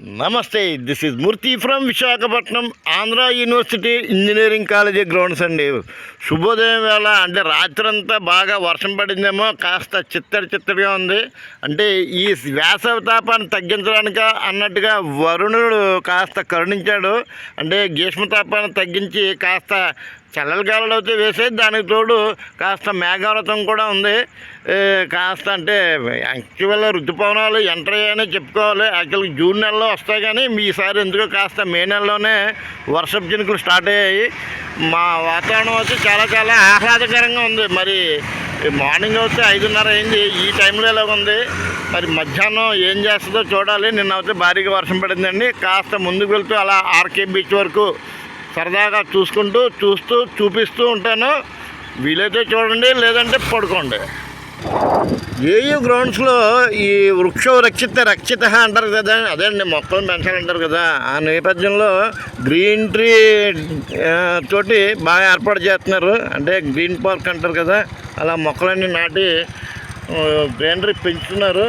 నమస్తే this is Murthy from Visakhapatnam Andhra university engineering college grounds అండి శుభోదయం వేళ అంటే రాత్రంతా బాగా వర్షం పడిందేమో కాస్త చిత్తడి చిత్తడిగా ఉంది. అంటే ఈ వేసవి తాపాన్ని తగ్గించడానికి అన్నట్టుగా వరుణుడు కాస్త కరుణించాడు. అంటే గ్రీష్మ తాపాన్ని తగ్గించి కాస్త చల్లల గాలులు అయితే వేసేది దానికి తోడు కాస్త మేఘావృతం కూడా ఉంది. కాస్త అంటే యాక్చువల్ ఋతుపవనాలు ఎంటర్ అయ్యాయని చెప్పుకోవాలి. యాక్చువల్ జూన్ నెలలో వస్తాయి కానీ ఈసారి ఎందుకో కాస్త మే నెలలోనే వర్షపు చినుకులు స్టార్ట్ అయ్యాయి. మా వాతావరణం అయితే చాలా చాలా ఆహ్లాదకరంగా ఉంది. మరి మార్నింగ్ అయితే ఐదున్నర అయింది. ఈ టైంలో ఇలా ఉంది? మరి మధ్యాహ్నం ఏం చేస్తుందో చూడాలి. నిన్న అయితే భారీగా వర్షం పడిందండి. కాస్త ముందుకు వెళ్తూ అలా ఆర్కే బీచ్ వరకు సరదాగా చూసుకుంటూ చూస్తూ చూపిస్తూ ఉంటాను. వీలైతే చూడండి లేదంటే పడుకోండి. ఏయూ గ్రౌండ్స్లో ఈ వృక్షం రక్షిత రక్షిత అంటారు కదా అదే అండి మొక్కలు పెంచాలంటారు కదా ఆ నేపథ్యంలో గ్రీన్ ట్రీ తోటి బాగా ఏర్పాటు చేస్తున్నారు. అంటే గ్రీన్ పార్క్ అంటారు కదా అలా మొక్కలన్నీ నాటి గ్రీనరీ పెంచుతున్నారు.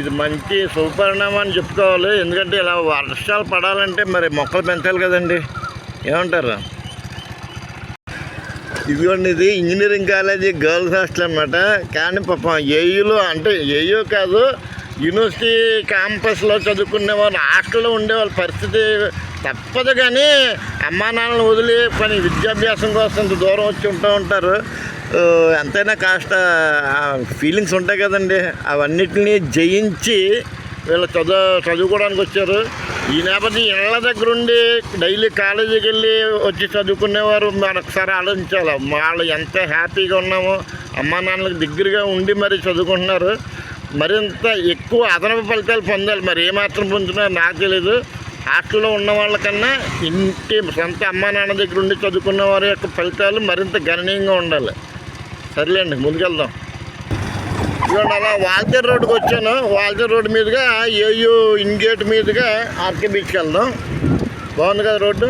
ఇది మంచి శుభపరిణామం అని చెప్పుకోవాలి. ఎందుకంటే ఇలా వర్షాలు పడాలంటే మరి మొక్కలు పెంచాలి కదండి. ఏమంటారు? ఇదిగోండి ఇది ఇంజనీరింగ్ కాలేజీ గర్ల్స్ హాస్టల్ అనమాట కానీ పాపం ఏయులో అంటే ఏయూ కాదు యూనివర్సిటీ క్యాంపస్లో చదువుకునే వాళ్ళు హాస్టల్లో ఉండే వాళ్ళ పరిస్థితి తప్పదు కానీ అమ్మానాన్నలు వదిలి పని విద్యాభ్యాసం కోసం ఇంత దూరం వచ్చి ఉంటూ ఉంటారు. ఎంతైనా కాస్త ఫీలింగ్స్ ఉంటాయి కదండి. అవన్నిటిని జయించి వీళ్ళు చదువు చదువుకోవడానికి వచ్చారు. ఈ నేపథ్యం ఇళ్ళ దగ్గర ఉండి డైలీ కాలేజీకి వెళ్ళి వచ్చి చదువుకునేవారు మరొకసారి ఆలోచించాలి. వాళ్ళు ఎంత హ్యాపీగా ఉన్నామో అమ్మా నాన్నలకు దగ్గరగా ఉండి మరి చదువుకుంటున్నారు. మరింత ఎక్కువ అదనపు ఫలితాలు పొందాలి. మరి ఏమాత్రం పొందుతున్నారో నాకు తెలీదు. హాస్టల్లో ఉన్న వాళ్ళకన్నా ఇంటి సొంత అమ్మా నాన్న దగ్గర ఉండి చదువుకున్న వారి యొక్క ఫలితాలు మరింత గణనీయంగా ఉండాలి. సర్లేండి ముందుకెళ్దాం. ఇదిగోండి అలా వాల్తేరు రోడ్కి వచ్చాను. వాల్చేర్ రోడ్డు మీదుగా ఏయూ ఇన్గేట్ మీదుగా ఆర్కే బీచ్కి వెళ్దాం. బాగుంది కదా రోడ్డు?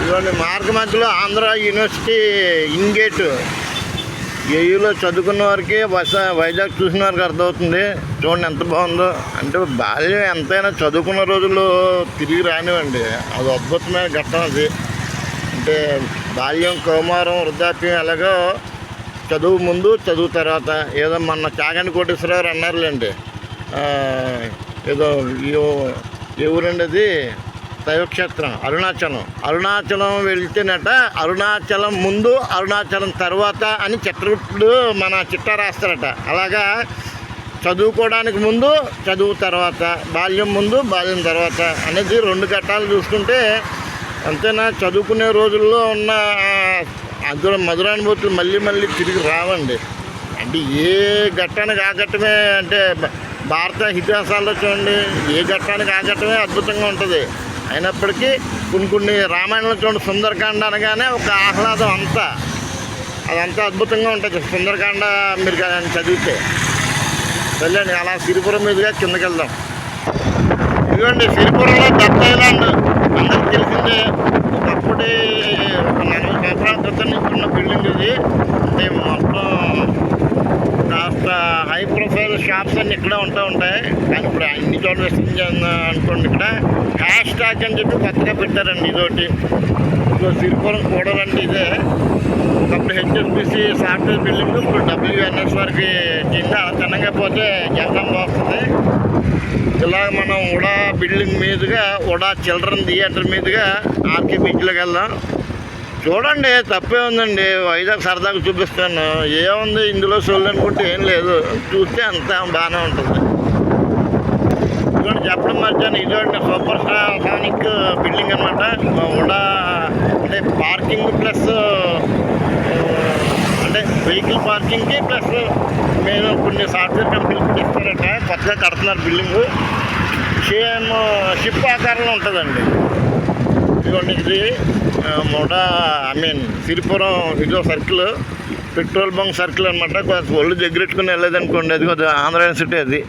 ఇదిగోండి మార్గ మధ్యలో ఆంధ్ర యూనివర్సిటీ ఇన్గేట్ ఏయూలో చదువుకున్న వారికి బస వైజాగ్ చూసిన వారికి అర్థమవుతుంది. చూడండి ఎంత బాగుందో. అంటే బాల్యం ఎంతైనా చదువుకున్న రోజుల్లో తిరిగి రానివ్వండి. అది అద్భుతమైన ఘట్టం అది. అంటే బాల్యం కౌమారం వృద్ధాప్యం ఎలాగో చదువు ముందు చదువు తర్వాత ఏదో మొన్న చాగండి కోటేశ్వరరావు అన్నారులేండి. ఏదో ఏ ఊరండి అది దైవక్షేత్రం అరుణాచలం. అరుణాచలం వెళ్తేనట అరుణాచలం ముందు అరుణాచలం తర్వాత అని చిత్రగుప్తుడు మన చిట్ట రాస్తారట. అలాగా చదువుకోవడానికి ముందు చదువు తర్వాత బాల్యం ముందు బాల్యం తర్వాత అనేది రెండు ఘట్టాలు చూసుకుంటే అంతేనా? చదువుకునే రోజుల్లో ఉన్న అందులో మధురానుభూతులు మళ్ళీ మళ్ళీ తిరిగి రావండి. అంటే ఏ ఘట్టానికి ఆ ఘట్టమే అంటే భారత ఇతిహాసాల్లో చూడండి ఏ ఘట్టానికి ఆ ఘట్టమే అద్భుతంగా ఉంటుంది. అయినప్పటికీ కొన్ని కొన్ని రామాయణంలో చూడండి సుందరకాండ అనగానే ఒక ఆహ్లాదం అంతా. అదంతా అద్భుతంగా ఉంటుంది. సుందరకాండ మీరు కానీ చదివితే. వెళ్ళండి అలా సిరిపురం మీదుగా కిందకి వెళ్దాం ఇదిగోండి సిరిపురంలో దత్త అందరికి తెలిసిందే ఒకప్పుడు ఒక నలభై సంవత్సరాల క్రితం నుంచి ఉన్న బిల్డింగ్ ఇది. అంటే మొత్తం కాస్త హై ప్రొఫైల్ షాప్స్ అన్నీ ఇక్కడే ఉంటూ ఉంటాయి. కానీ ఇప్పుడు అన్ని చోట్ల విస్తరించాను అనుకోండి ఇక్కడ హ్యాష్ అని చెప్పి కొత్తగా పెట్టారండి ఇదోటి ఇదో సిరిపురం కూడాలంటే ఇదే. ఒకప్పుడు హెచ్ఎస్బిసి సాఫ్ట్వేర్ బిల్డింగ్ ఇప్పుడు డబ్ల్యూఎన్ఎస్ వరకు కింద తినగా పోతే జనం వస్తుంది ఇలా మనం ఉడా బిల్డింగ్ మీదుగా ఉడా చిల్డ్రన్ థియేటర్ మీదుగా ఆర్కే బీచ్లోకి వెళ్దాం. చూడండి తప్పే ఉందండి. వైజాగ్ సరదాగా చూపిస్తాను. ఏముంది ఇందులో సొల్లు అనుకుంటే ఏం లేదు. చూస్తే అంతా బాగానే ఉంటుంది. ఇదిగోండి చెప్పడం మర్చాను. ఇదిగోండి సూపర్ సానిక్ బిల్డింగ్ అనమాట ఉడా అంటే పార్కింగ్ ప్లస్ అంటే వెహికల్ పార్కింగ్కి ప్లస్ మేము కొన్ని సాఫ్ట్వేర్ కంపెనీలు కూడా ఇస్తారట కొత్తగా కడుతున్నారు బిల్డింగ్. సేమ్ షిప్ ఆకారంలో ఉంటుందండి. ఇదిగోండి ఇది ఆ, ఐ మీన్ సిరిపురం ఇదో సర్కిల్ పెట్రోల్ బంక్ సర్కిల్ అనమాట ఒళ్ళు దగ్గరెట్టుకుని వెళ్ళేదనుకోండి అది కొద్దిగా ఆంధ్ర యూనివర్సిటీ అది.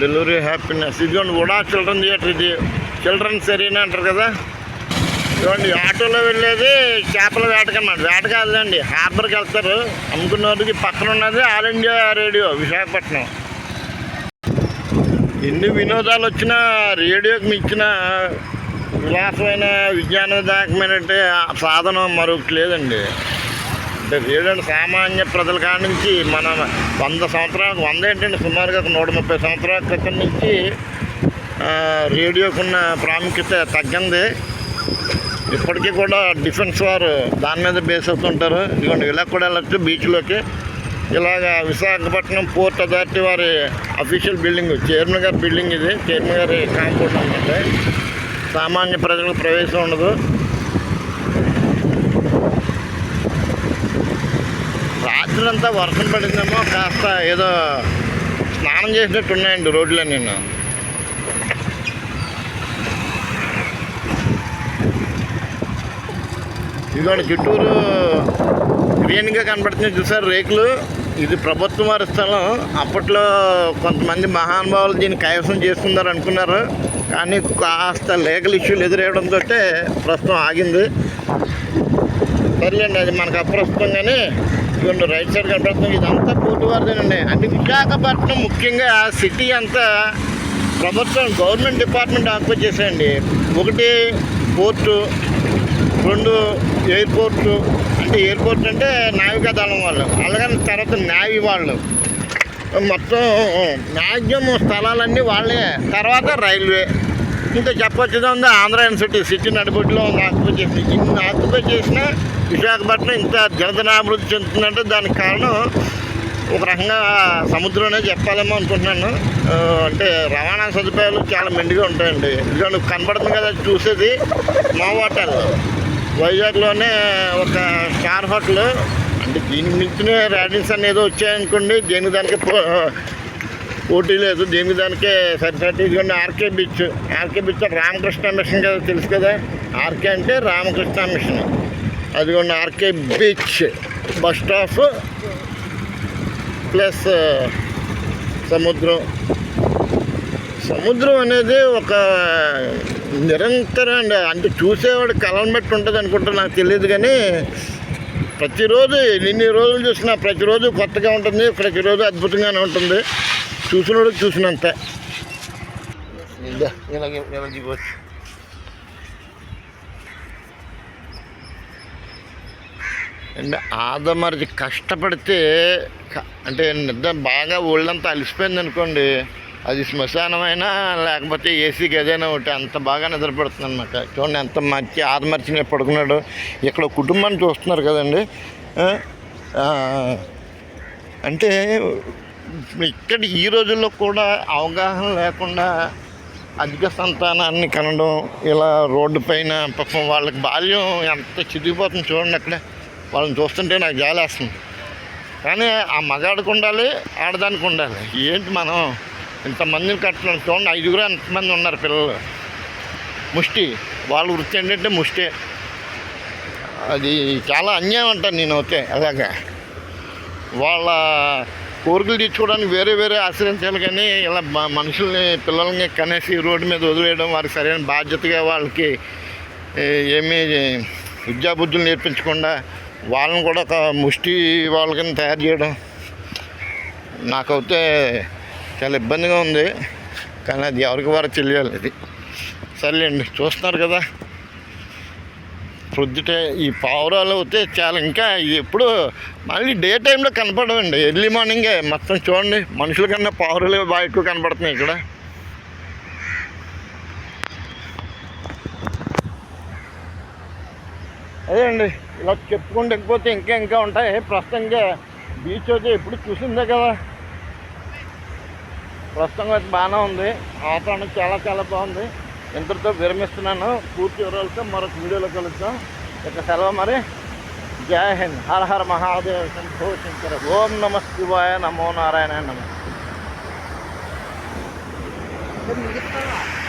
డెలివరీ హ్యాపీనెస్ ఇదిగోండి ఉడా చిల్డ్రన్ థియేటర్ ఇది. చిల్డ్రన్స్ ఎరీనా అంటారు కదా? ఇదిగోండి ఆటోలో వెళ్ళేది చేపల వేటకన్నమాట వేట కాదులేండి హార్బర్కి వెళ్తారు. అమ్ముకున్న వారికి పక్కన ఉన్నది ఆల్ ఇండియా రేడియో విశాఖపట్నం. ఎన్ని వినోదాలు వచ్చినా రేడియోకి మించిన విలాసమైన విజ్ఞానదాయకమైనట్టే సాధనం మరొకటి లేదండి. అంటే వీళ్ళని సామాన్య ప్రజల కాడ నుంచి మన వంద సంవత్సరాలకు వంద ఏంటంటే సుమారుగా నూట ముప్పై సంవత్సరాల క్రితం నుంచి రేడియోకున్న ప్రాముఖ్యత తగ్గింది. ఇప్పటికీ కూడా డిఫెన్స్ వారు దాని మీద బేస్ అవుతుంటారు. ఇదిగోండి ఇలా కూడా వెళ్ళచ్చు బీచ్లోకి. ఇలాగ విశాఖపట్నం పోర్ట్ అథారిటీ వారి అఫీషియల్ బిల్డింగ్ చైర్మన్ గారి బిల్డింగ్ ఇది. చైర్మన్ గారి కాంపౌండ్ అనమాట సామాన్య ప్రజలకు ప్రవేశం ఉండదు. రాత్రంతా వర్షం పడిందేమో కాస్త ఏదో స్నానం చేసినట్టు ఉన్నాయండి రోడ్లో నేను ఇదిగోండి చుట్టూరు గ్రీన్గా కనబడుతుంది చూసారు రేకులు. ఇది ప్రభుత్వం వారి స్థలం. అప్పట్లో కొంతమంది మహానుభావులు దీన్ని కైవసం చేసుకున్నారు అనుకున్నారు. కానీ కాస్త లీగల్ ఇష్యూలు ఎదురేయడంతో ప్రస్తుతం ఆగింది. సర్లేండి అది మనకు అప్రస్తుతం కానీ ఇదిగోండి రైట్ సైడ్ కనపడుతుంది. ఇదంతా కోటివారిదేనండి. అంటే విశాఖపట్నం ముఖ్యంగా సిటీ అంతా ప్రభుత్వం గవర్నమెంట్ డిపార్ట్మెంట్ ఆక్యుపై చేసేయండి ఒకటి పోర్టు రెండు ఎయిర్పోర్టు. అంటే ఎయిర్పోర్ట్ అంటే నావికాదళం వాళ్ళు. అలాగని తర్వాత నావీ వాళ్ళు. మొత్తం మ్యాక్సిమం స్థలాలన్నీ వాళ్ళే. తర్వాత రైల్వే. ఇంకా చెప్పొచ్చుదా ఉంది? ఆంధ్ర యూనివర్సిటీ సిటీ నడిబొడ్డులో ఉంది ఆక్యుపై చేసి ఇన్ని ఆక్యుపై చేసిన విశాఖపట్నం ఇంత జలదనాభివృద్ధి చెందుతుందంటే దానికి కారణం ఒక రకంగా సముద్రమే చెప్పాలేమో అనుకుంటున్నాను. అంటే రవాణా సదుపాయాలు చాలా మెండుగా ఉంటాయండి. ఇదిగోండి కనబడుతుంది కదా చూసేది మా హోటల్ వైజాగ్లోనే ఒక స్టార్ హోటల్. అంటే దీనికి మించిన ర్యాడింగ్స్ అనేది వచ్చాయనుకోండి దేనికి దానికి పో- పోటీ లేదు. దేనికి దానికే సరిసరి RK beach. RK beach Ramakrishna mission కదా తెలుసు కదా? ఆర్కే అంటే రామకృష్ణ మిషన్. అదిగోండి RK beach bus stop plus సముద్రం. సముద్రం అనేది ఒక నిరంతరం అండి అంటే చూసేవాడు కళను బట్టి ఉంటుంది అనుకుంటా నాకు తెలియదు కానీ ప్రతిరోజు ఎన్ని రోజులు చూసినా ప్రతిరోజు కొత్తగా ఉంటుంది ప్రతిరోజు అద్భుతంగానే ఉంటుంది. చూసినోడు చూసినంత. ఇదా, ఇలాగే ఇలాగే అంటే ఆదమరిచి కష్టపడితే అంటే నిద్ర బాగా ఒళ్ళంతా అలిసిపోయింది అనుకోండి అది శ్మశానమైనా లేకపోతే ఏసీకి ఏదైనా ఒకటి అంత బాగా నిద్రపడుతుంది అనమాట చూడండి ఎంత మంచి ఆదమరిచి పడుకున్నాడు. ఇక్కడ కుటుంబాన్ని చూస్తున్నారు కదండి. అంటే ఇక్కడ ఈ రోజుల్లో కూడా అవగాహన లేకుండా అధిక సంతానాన్ని కనడం ఇలా రోడ్డు పైన పాపం వాళ్ళకి బాల్యం ఎంత చితికిపోతుంది చూడండి అక్కడ. వాళ్ళని చూస్తుంటే నాకు జాలేస్తుంది. కానీ ఆ మగాడికి ఉండాలి ఆడదానికి ఉండాలి. ఏంటి మనం? ఇంతమందిని కట్టడం చూడండి ఐదుగురు ఎంతమంది ఉన్నారు పిల్లలు? ముష్టి. వాళ్ళ వృత్తి ఏంటంటే ముష్టి. అది చాలా అన్యాయం అంటాను నేను అయితే అలాగా. వాళ్ళ కోరికలు తీర్చుకోవడానికి వేరే వేరే ఆశ్రయించాలి కానీ ఇలా మనుషుల్ని పిల్లల్ని కనేసి రోడ్డు మీద వదిలేయడం వారికి సరైన బాధ్యతగా వాళ్ళకి ఏమీ విద్యాబుద్ధులు నేర్పించకుండా వాళ్ళని కూడా ఒక ముష్టి వాళ్ళకని తయారు చేయడం నాకైతే చాలా ఇబ్బందిగా ఉంది. కానీ అది ఎవరికి వారు తెలియాలి అది. సర్లేండి చూస్తున్నారు కదా. ప్రొద్దుటే ఈ పావురాలు అయితే చాలా ఇంకా ఎప్పుడు మళ్ళీ డే టైంలో కనపడవండి. ఎర్లీ మార్నింగే మొత్తం చూడండి. మనుషుల కన్నా పావురాలు బాగా ఎక్కువ కనపడుతున్నాయి ఇక్కడ. అదే అండి ఇలా చెప్పుకుంటూ వెళ్ళిపోతే ఇంకా ఇంకా ఉంటాయి. ప్రస్తుతంగా బీచ్ అయితే ఎప్పుడు చూసిందే కదా. ప్రస్తుతం అయితే బాగానే ఉంది. వాతావరణం చాలా చాలా బాగుంది. ఇంతటితో విరమిస్తున్నాను. పూర్తి వివరాలతో మరొక వీడియోలో కలుద్దాం. ఇక సెలవు మరి. జై హింద్. హర హర మహాదేవ్. శంభో శంకర. ఓం నమ శివాయ నమో నారాయణ నమ. మిగతా